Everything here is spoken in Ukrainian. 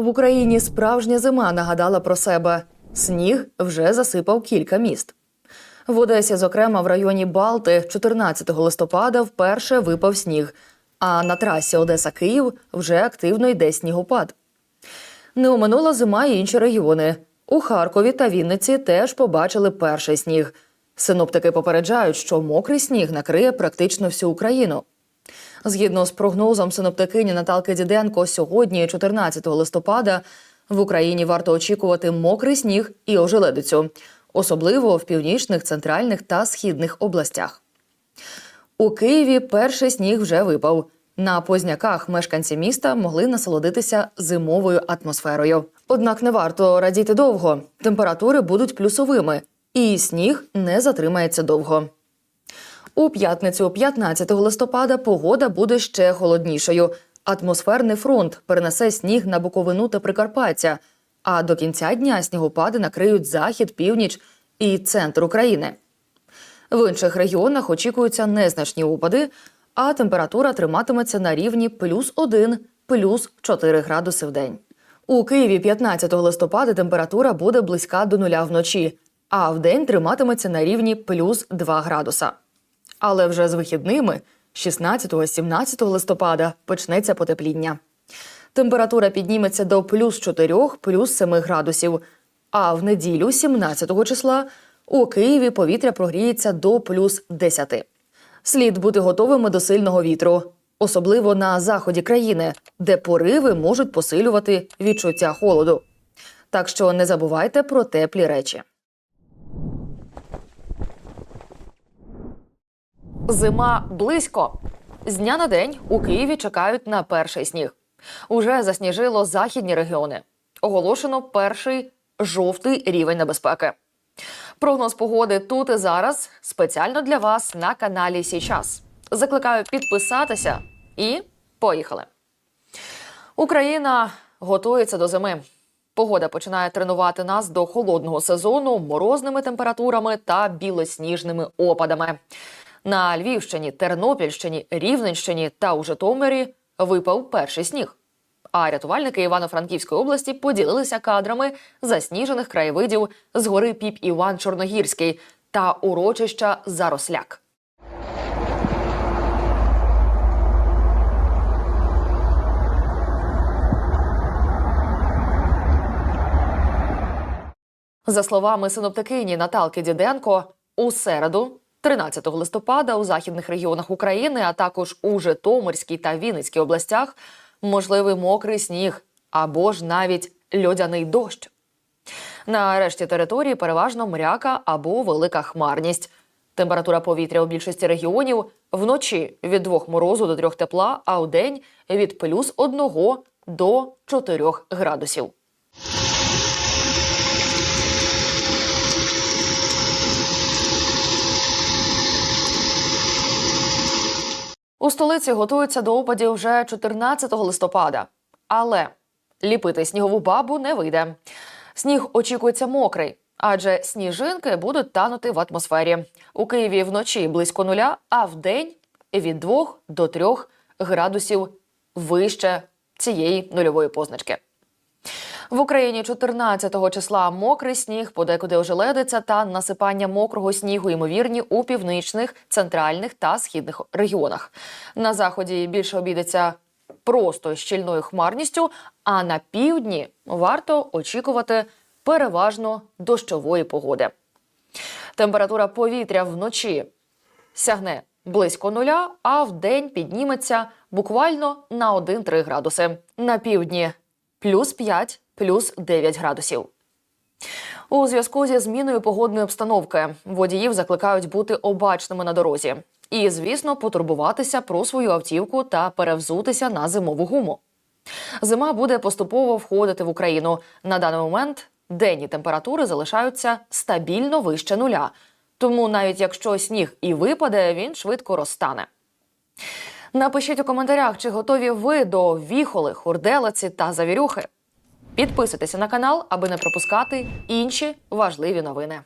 В Україні справжня зима нагадала про себе. Сніг вже засипав кілька міст. В Одесі, зокрема, в районі Балти, 14 листопада вперше випав сніг. А на трасі Одеса-Київ вже активно йде снігопад. Не оминула зима й інші регіони. У Харкові та Вінниці теж побачили перший сніг. Синоптики попереджають, що мокрий сніг накриє практично всю Україну. Згідно з прогнозом синоптикині Наталки Діденко, сьогодні, 14 листопада, в Україні варто очікувати мокрий сніг і ожеледицю, особливо в північних, центральних та східних областях. У Києві перший сніг вже випав. На позняках мешканці міста могли насолодитися зимовою атмосферою. Однак не варто радіти довго. Температури будуть плюсовими, і сніг не затримається довго. У п'ятницю, 15 листопада, погода буде ще холоднішою. Атмосферний фронт перенесе сніг на Буковину та Прикарпаття. А до кінця дня снігопади накриють захід, північ і центр України. В інших регіонах очікуються незначні опади, а температура триматиметься на рівні плюс 1, плюс 4 градуси в день. У Києві 15 листопада температура буде близька до нуля вночі, а в день триматиметься на рівні плюс 2 градуса. Але вже з вихідними, 16-17 листопада, почнеться потепління. Температура підніметься до плюс 4, плюс 7 градусів. А в неділю, 17 числа, у Києві повітря прогріється до плюс 10. Слід бути готовими до сильного вітру, особливо на заході країни, де пориви можуть посилювати відчуття холоду. Так що не забувайте про теплі речі. Зима близько. З дня на день у Києві чекають на перший сніг. Уже засніжило західні регіони. Оголошено перший жовтий рівень небезпеки. Прогноз погоди тут і зараз спеціально для вас на каналі Січас. Закликаю підписатися і поїхали. Україна готується до зими. Погода починає тренувати нас до холодного сезону морозними температурами та білосніжними опадами. На Львівщині, Тернопільщині, Рівненщині та у Житомирі випав перший сніг. А рятувальники Івано-Франківської області поділилися кадрами засніжених краєвидів з гори Піп Іван Чорногірський та урочища Заросляк. За словами синоптикині Наталки Діденко, у середу, 13 листопада, у західних регіонах України, а також у Житомирській та Вінницькій областях, можливий мокрий сніг або ж навіть льодяний дощ. На решті території переважно мряка або велика хмарність. Температура повітря у більшості регіонів вночі від 2 морозу до 3 тепла, а у день від плюс 1 до 4 градусів. У столиці готуються до опадів вже 14 листопада. Але ліпити снігову бабу не вийде. Сніг очікується мокрий, адже сніжинки будуть танути в атмосфері. У Києві вночі близько нуля, а вдень від 2 до 3 градусів вище цієї нульової позначки. В Україні 14-го числа мокрий сніг, подекуди ожеледиця та насипання мокрого снігу ймовірні у північних, центральних та східних регіонах. На заході більше обійдеться просто щільною хмарністю, а на півдні варто очікувати переважно дощової погоди. Температура повітря вночі сягне близько нуля, а вдень підніметься буквально на 1-3 градуси. На півдні плюс 5, плюс 9 градусів. У зв'язку зі зміною погодної обстановки водіїв закликають бути обачними на дорозі. І, звісно, потурбуватися про свою автівку та перевзутися на зимову гуму. Зима буде поступово входити в Україну. На даний момент денні температури залишаються стабільно вище нуля. Тому навіть якщо сніг і випаде, він швидко розтане. Напишіть у коментарях, чи готові ви до віхоли, хурделиці та завірюхи. Підписуйтеся на канал, аби не пропускати інші важливі новини.